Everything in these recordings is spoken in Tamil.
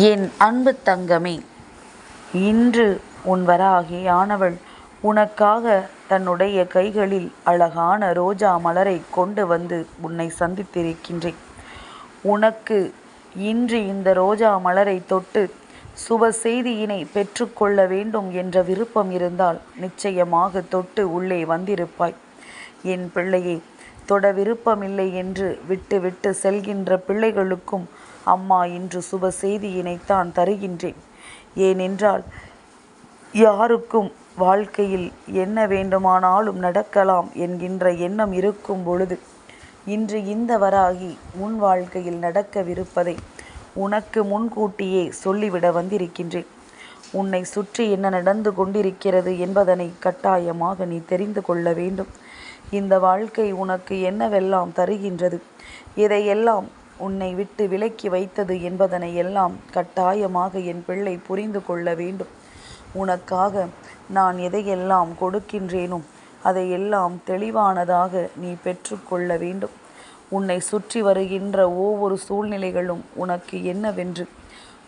என் அன்பு தங்கமே இன்று உன் வராகி ஆனவள் உனக்காக தன்னுடைய கைகளில் அழகான ரோஜா மலரை கொண்டு வந்து உன்னை சந்தித்திருக்கின்றேன். உனக்கு இன்று இந்த ரோஜா மலரை தொட்டு சுப செய்தியினை பெற்றுக்கொள்ள வேண்டும் என்ற விருப்பம் இருந்தால் நிச்சயமாக தொட்டு உள்ளே வந்திருப்பாய். என் பிள்ளையே தொட விருப்பமில்லை என்று விட்டு விட்டு செல்கின்ற பிள்ளைகளுக்கும் அம்மா இன்று சுப செய்தியினைத்தான் தருகின்றேன். ஏனென்றால் யாருக்கும் வாழ்க்கையில் என்ன வேண்டுமானாலும் நடக்கலாம் என்கின்ற எண்ணம் இருக்கும் பொழுது இன்று இந்த வராகி உன் வாழ்க்கையில் நடக்கவிருப்பதை உனக்கு முன்கூட்டியே சொல்லிவிட வந்திருக்கின்றேன். உன்னை சுற்றி என்ன நடந்து கொண்டிருக்கிறது என்பதனை கட்டாயமாக நீ தெரிந்து கொள்ள வேண்டும். இந்த வாழ்க்கை உனக்கு என்னவெல்லாம் தருகின்றது? இதையெல்லாம் உன்னை விட்டு விலக்கி வைத்தது என்பதனை எல்லாம் கட்டாயமாக என் பிள்ளை புரிந்து கொள்ள வேண்டும். உனக்காக நான் எதையெல்லாம் கொடுக்கின்றேனோ அதையெல்லாம் தெளிவானதாக நீ பெற்றுக்கொள்ள வேண்டும். உன்னை சுற்றி வருகின்ற ஒவ்வொரு சூழ்நிலைகளும் உனக்கு என்னவென்று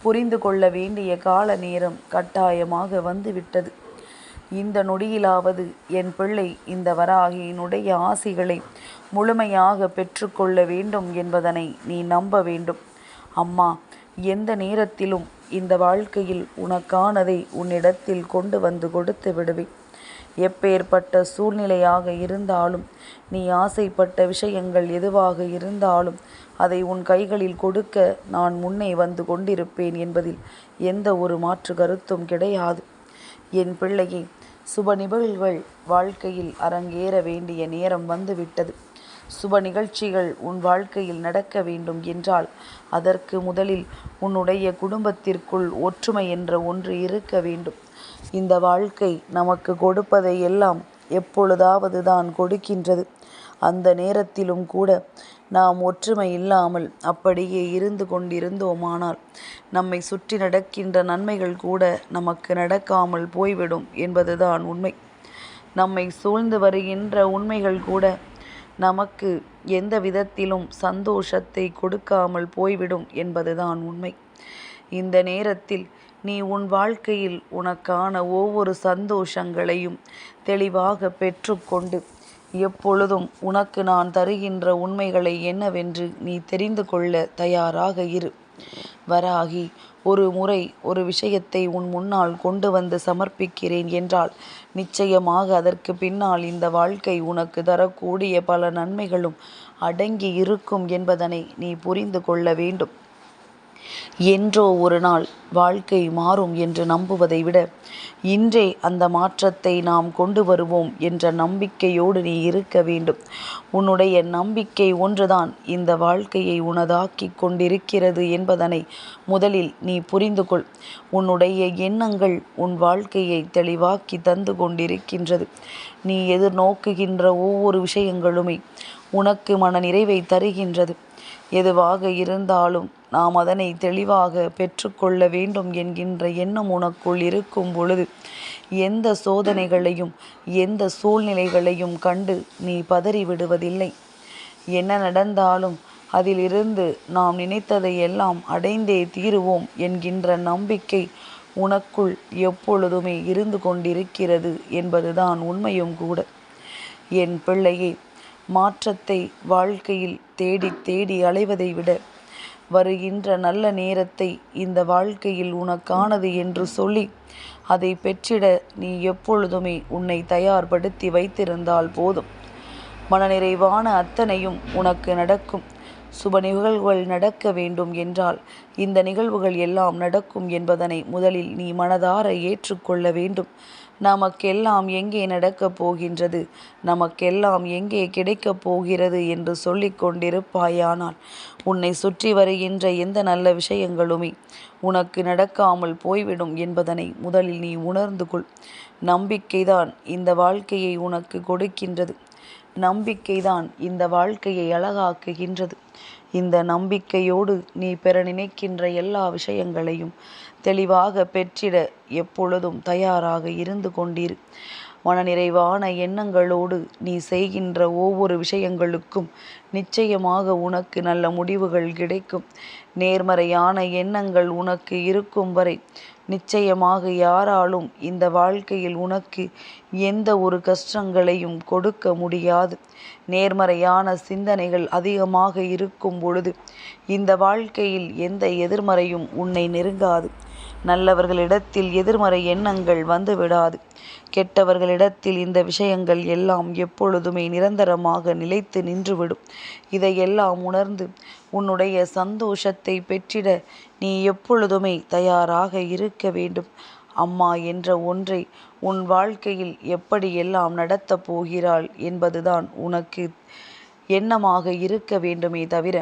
புரிந்து கொள்ள வேண்டிய கால நேரம் கட்டாயமாக வந்துவிட்டது. இந்த நொடியிலாவது என் பிள்ளை இந்த வராகியினுடைய ஆசிகளை முழுமையாக பெற்றுக்கொள்ள வேண்டும் என்பதனை நீ நம்ப வேண்டும். அம்மா எந்த நேரத்திலும் இந்த வாழ்க்கையில் உனக்கானதை உன்னிடத்தில் கொண்டு வந்து கொடுத்து விடுவேன். எப்பேற்பட்ட சூழ்நிலையாக இருந்தாலும் நீ ஆசைப்பட்ட விஷயங்கள் எதுவாக இருந்தாலும் அதை உன் கைகளில் கொடுக்க நான் முன்னே வந்து கொண்டிருப்பேன் என்பதில் எந்த ஒரு மாற்று கருத்தும் கிடையாது. என் பிள்ளையை சுப நிகழ்வுகள் வாழ்க்கையில் அரங்கேற வேண்டிய நேரம் வந்துவிட்டது. சுப நிகழ்ச்சிகள் உன் வாழ்க்கையில் நடக்க வேண்டும் என்றால் அதற்கு முதலில் உன்னுடைய குடும்பத்திற்குள் ஒற்றுமை என்ற ஒன்று இருக்க வேண்டும். இந்த வாழ்க்கை நமக்கு கொடுப்பதை எல்லாம் எப்பொழுதாவது தான் கொடுக்கின்றது. அந்த நேரத்திலும் கூட நாம் ஒற்றுமை இல்லாமல் அப்படியே இருந்து கொண்டிருந்தோமானால் நம்மை சுற்றி நடக்கின்ற நன்மைகள் கூட நமக்கு நடக்காமல் போய்விடும் என்பதுதான் உண்மை. நம்மை சூழ்ந்து வருகின்ற உண்மைகள் கூட நமக்கு எந்த விதத்திலும் சந்தோஷத்தை கொடுக்காமல் போய்விடும் என்பதுதான் உண்மை. இந்த நேரத்தில் நீ உன் வாழ்க்கையில் உனக்கான ஒவ்வொரு சந்தோஷங்களையும் தெளிவாக பெற்றுக்கொண்டு எப்பொழுதும் உனக்கு நான் தருகின்ற உண்மைகளை என்னவென்று நீ தெரிந்து கொள்ள தயாராக இரு. வராகி ஒரு முறை ஒரு விஷயத்தை உன் முன்னால் கொண்டு வந்து சமர்ப்பிக்கிறேன் என்றால் நிச்சயமாக அதற்கு பின்னால் இந்த வாழ்க்கை உனக்கு தரக்கூடிய பல நன்மைகளும் அடங்கி இருக்கும் என்பதனை நீ புரிந்து கொள்ள வேண்டும். என்றோ ஒரு நாள் வாழ்க்கை மாறும் என்று நம்புவதை விட இன்றே அந்த மாற்றத்தை நாம் கொண்டு வருவோம் என்ற நம்பிக்கையோடு நீ இருக்க வேண்டும். உன்னுடைய நம்பிக்கை ஒன்றுதான் இந்த வாழ்க்கையை உனதாக்கி கொண்டிருக்கிறது என்பதனை முதலில் நீ புரிந்து கொள். உன்னுடைய எண்ணங்கள் உன் வாழ்க்கையை தெளிவாக்கி தந்து கொண்டிருக்கின்றது. நீ எதிர்நோக்குகின்ற ஒவ்வொரு விஷயங்களுமே உனக்கு மன நிறைவை தருகின்றது. எதுவாக இருந்தாலும் நாம் அதனை தெளிவாக பெற்றுக்கொள்ள வேண்டும் என்கின்ற எண்ணம் உனக்குள் இருக்கும் பொழுது எந்த சோதனைகளையும் எந்த சூழ்நிலைகளையும் கண்டு நீ பதறி விடுவதில்லை என்ன நடந்தாலும் அதிலிருந்து நாம் நினைத்ததை எல்லாம் அடைந்தே தீருவோம் என்கின்ற நம்பிக்கை உனக்குள் எப்பொழுதுமே இருந்து கொண்டிருக்கிறது என்பதுதான் உண்மையும் கூட. என் பிள்ளையே மாற்றத்தை வாழ்க்கையில் தேடி தேடி அலைவதை விட வருகின்ற நல்ல நேரத்தை இந்த வாழ்க்கையில் உனக்கானது என்று சொல்லி அதை பெற்றிட நீ எப்பொழுதுமே உன்னை தயார்படுத்தி வைத்திருந்தால் போதும். மனநிறைவான அத்தனையும் உனக்கு நடக்கும். சுப நிகழ்வுகள் நடக்க வேண்டும் என்றால் இந்த நிகழ்வுகள் எல்லாம் நடக்கும் என்பதனை முதலில் நீ மனதார ஏற்றுக்கொள்ள வேண்டும். நமக்கெல்லாம் எங்கே நடக்கப் போகின்றது? நமக்கெல்லாம் எங்கே கிடைக்கப் போகிறது என்று சொல்லிக் கொண்டிருப்பாயானால் உன்னை சுற்றி வருகின்ற எந்த நல்ல விஷயங்களுமே உனக்கு நடக்காமல் போய்விடும் என்பதனை முதலில் நீ உணர்ந்து கொள். நம்பிக்கைதான் இந்த வாழ்க்கையை உனக்கு கொடுக்கின்றது. நம்பிக்கைதான் இந்த வாழ்க்கையை அழகாக்குகின்றது. இந்த நம்பிக்கையோடு நீ பெற நினைக்கின்ற எல்லா விஷயங்களையும் தெளிவாக பெற்றிட எப்பொழுதும் தயாராக இருந்து கொண்டிரு. மனநிறைவான எண்ணங்களோடு நீ செய்கின்ற ஒவ்வொரு விஷயங்களுக்கும் நிச்சயமாக உனக்கு நல்ல முடிவுகள் கிடைக்கும். நேர்மறையான எண்ணங்கள் உனக்கு இருக்கும் வரை நிச்சயமாக யாராலும் இந்த வாழ்க்கையில் உனக்கு எந்த ஒரு கஷ்டங்களையும் கொடுக்க முடியாது. நேர்மறையான சிந்தனைகள் அதிகமாக இருக்கும் பொழுது இந்த வாழ்க்கையில் எந்த எதிர்மறையும் உன்னை நெருங்காது. நல்லவர்களிடத்தில் எதிர்மறை எண்ணங்கள் வந்துவிடாது. கெட்டவர்களிடத்தில் இந்த விஷயங்கள் எல்லாம் எப்பொழுதுமே நிரந்தரமாக நிலைத்து நின்றுவிடும். இதையெல்லாம் உணர்ந்து உன்னுடைய சந்தோஷத்தை பெற்றிட நீ எப்பொழுதுமே தயாராக இருக்க வேண்டும். அம்மா என்ற ஒன்றை உன் வாழ்க்கையில் எப்படியெல்லாம் நடத்தப் போகிறாள் என்பதுதான் உனக்கு எண்ணமாக இருக்க வேண்டுமே தவிர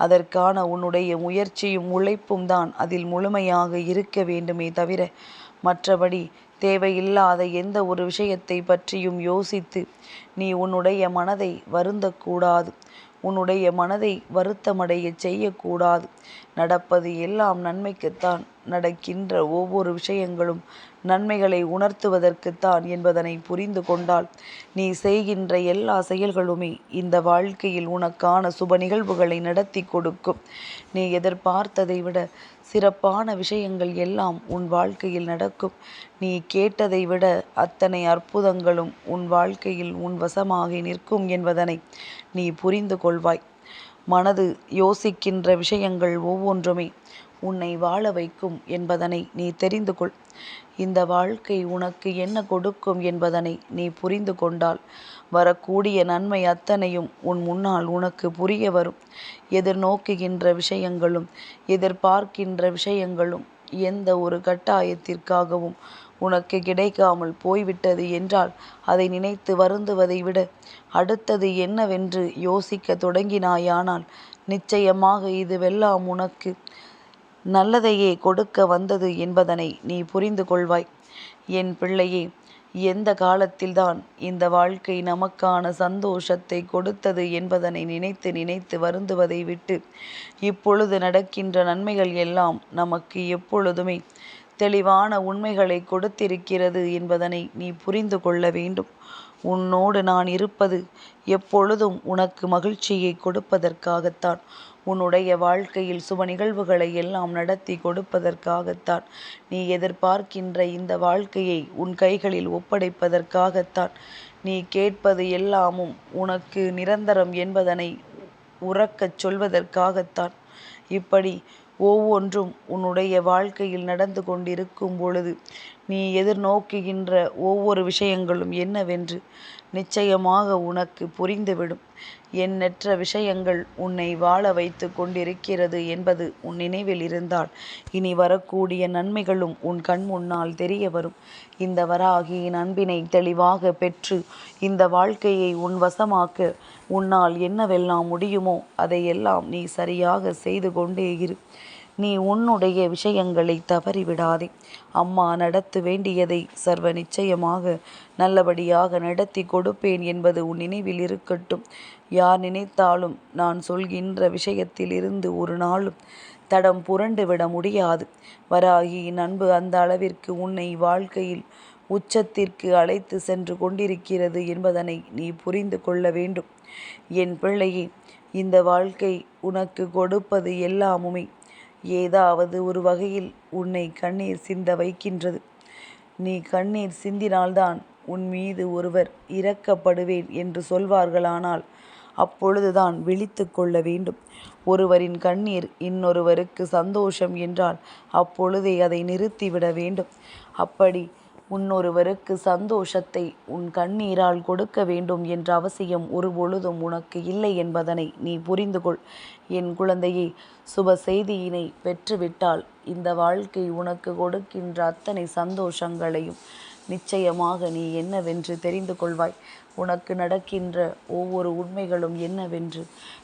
அதற்கான உன்னுடைய முயற்சியும் உழைப்பும் தான் அதில் முழுமையாக இருக்க வேண்டுமே தவிர மற்றபடி தேவையில்லாத எந்த ஒரு விஷயத்தை பற்றியும் யோசித்து நீ உன்னுடைய மனதை வருந்தக்கூடாது. உன்னுடைய மனதை வருத்தமடைய செய்யக்கூடாது. நடப்பது எல்லாம் நன்மைக்குத்தான் நடக்கின்ற ஒவ்வொரு விஷயங்களும் நன்மைகளை உணர்த்துவதற்குத்தான் என்பதனை புரிந்து கொண்டால் நீ செய்கின்ற எல்லா செயல்களுமே இந்த வாழ்க்கையில் உனக்கான சுப நிகழ்வுகளை நடத்தி கொடுக்கும். நீ எதிர்பார்த்ததை விட சிறப்பான விஷயங்கள் எல்லாம் உன் வாழ்க்கையில் நடக்கும். நீ கேட்டதை விட அத்தனை அற்புதங்களும் உன் வாழ்க்கையில் உன் வசமாகி நிற்கும் என்பதனை நீ புரிந்து கொள்வாய். மனது யோசிக்கின்ற விஷயங்கள் ஒவ்வொன்றுமே உன்னை வாழ வைக்கும் என்பதனை நீ தெரிந்து கொள். இந்த வாழ்க்கை உனக்கு என்ன கொடுக்கும் என்பதனை நீ புரிந்து கொண்டால் வரக்கூடிய நன்மை அத்தனையும் உன் முன்னால் உனக்கு புரிய வரும். எதிர்நோக்குகின்ற விஷயங்களும் எதிர்பார்க்கின்ற விஷயங்களும் எந்த ஒரு கட்டாயத்திற்காகவும் உனக்கு கிடைக்காமல் போய்விட்டது என்றால் அதை நினைத்து வருந்துவதை விட அடுத்தது என்னவென்று யோசிக்க தொடங்கினாயானால் நிச்சயமாக இதுவெல்லாம் உனக்கு நல்லதையே கொடுக்க வந்தது என்பதனை நீ புரிந்து கொள்வாய். என் பிள்ளையே எந்த காலத்தில்தான் இந்த வாழ்க்கை நமக்கான சந்தோஷத்தை கொடுத்தது என்பதனை நினைத்து நினைத்து வருந்துவதை விட்டு இப்பொழுது நடக்கின்ற நன்மைகள் எல்லாம் நமக்கு எப்பொழுதுமே தெளிவான உண்மைகளை கொடுத்திருக்கிறது என்பதனை நீ புரிந்து கொள்ள வேண்டும். உன்னோடு நான் இருப்பது எப்பொழுதும் உனக்கு மகிழ்ச்சியை கொடுப்பதற்காகத்தான். உன்னுடைய வாழ்க்கையில் சுப நிகழ்வுகளை எல்லாம் நடத்தி கொடுப்பதற்காகத்தான். நீ எதிர்பார்க்கின்ற இந்த வாழ்க்கையை உன் கைகளில் ஒப்படைப்பதற்காகத்தான். நீ கேட்பது எல்லாமும் உனக்கு நிரந்தரம் என்பதனை உறக்கச் சொல்வதற்காகத்தான். இப்படி ஒவ்வொன்றும் உன்னுடைய வாழ்க்கையில் நடந்து கொண்டிருக்கும் பொழுது நீ எதிர்நோக்குகின்ற ஒவ்வொரு விஷயங்களும் என்னவென்று நிச்சயமாக உனக்கு புரிந்துவிடும். எண்ணற்ற விஷயங்கள் உன்னை வாழ வைத்து கொண்டிருக்கிறது என்பது உன் நினைவில் இருந்தால் இனி வரக்கூடிய நன்மைகளும் உன் கண் முன்னால் தெரிய வரும். இந்த வராகியின் அன்பினை தெளிவாக பெற்று இந்த வாழ்க்கையை உன் வசமாக்க உன்னால் என்னவெல்லாம் முடியுமோ அதையெல்லாம் நீ சரியாக செய்து கொண்டே இரு. நீ உன்னுடைய விஷயங்களை தவறிவிடாதே. அம்மா நடத்த வேண்டியதை சர்வ நிச்சயமாக நல்லபடியாக நடத்தி கொடுப்பேன் என்பது உன் நினைவில் இருக்கட்டும். யார் நினைத்தாலும் நான் சொல்கின்ற விஷயத்திலிருந்து ஒரு நாளும் தடம் புரண்டு விட முடியாது. வராகியின் அன்பு அந்த அளவிற்கு உன்னை வாழ்க்கையில் உச்சத்திற்கு அழைத்து சென்று கொண்டிருக்கிறது என்பதனை நீ புரிந்து கொள்ள வேண்டும். என் பிள்ளையே இந்த வாழ்க்கை உனக்கு கொடுப்பது எல்லாமுமே ஏதாவது ஒரு வகையில் உன்னை கண்ணீர் சிந்த வைக்கின்றது. நீ கண்ணீர் சிந்தினால்தான் உன் மீது ஒருவர் இறக்கப்படுவேன் என்று சொல்வார்களானால் அப்பொழுதுதான் விழித்து கொள்ள வேண்டும். ஒருவரின் கண்ணீர் இன்னொருவருக்கு சந்தோஷம் என்றால் அப்பொழுதே அதை நிறுத்திவிட வேண்டும். அப்படி உன்னொருவருக்கு சந்தோஷத்தை உன் கண்ணீரால் கொடுக்க வேண்டும் என்ற அவசியம் ஒருபொழுதும் உனக்கு இல்லை என்பதனை நீ புரிந்து கொள் என் குழந்தையை சுப செய்தியினை பெற்றுவிட்டால் இந்த வாழ்க்கை உனக்கு கொடுக்கின்ற அத்தனை சந்தோஷங்களையும் நிச்சயமாக நீ என்னவென்று தெரிந்து கொள்வாய். உனக்கு நடக்கின்ற ஒவ்வொரு உண்மைகளும் என்னவென்று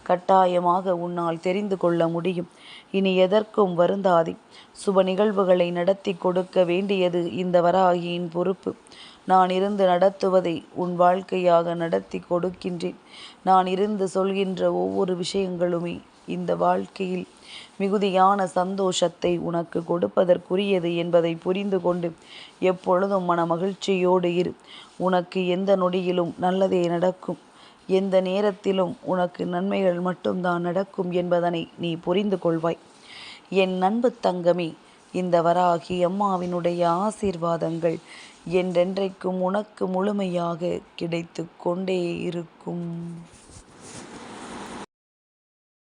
கட்டாயமாக உன்னால் தெரிந்து கொள்ள முடியும். இனி எதற்கும் வருந்தாதி. சுப நிகழ்வுகளை நடத்தி கொடுக்க வேண்டியது இந்த வராகியின் பொறுப்பு. நான் இருந்து நடத்துவதை உன் வாழ்க்கையாக நடத்தி கொடுக்கின்றேன். நான் இருந்து சொல்கின்ற ஒவ்வொரு விஷயங்களுமே இந்த வாழ்க்கையில் மிகுதியான சந்தோஷத்தை உனக்கு கொடுப்பதற்குரியது என்பதை புரிந்து கொண்டு எப்பொழுதும் மன மகிழ்ச்சியோடு இரு. உனக்கு எந்த நொடியிலும் நல்லதே நடக்கும். எந்த நேரத்திலும் உனக்கு நன்மைகள் மட்டும்தான் நடக்கும் என்பதனை நீ புரிந்து கொள்வாய். என் நண்பு தங்கமே இந்த வராகி அம்மாவினுடைய ஆசீர்வாதங்கள் என்றென்றைக்கும் உனக்கு முழுமையாக கிடைத்து கொண்டே இருக்கும்.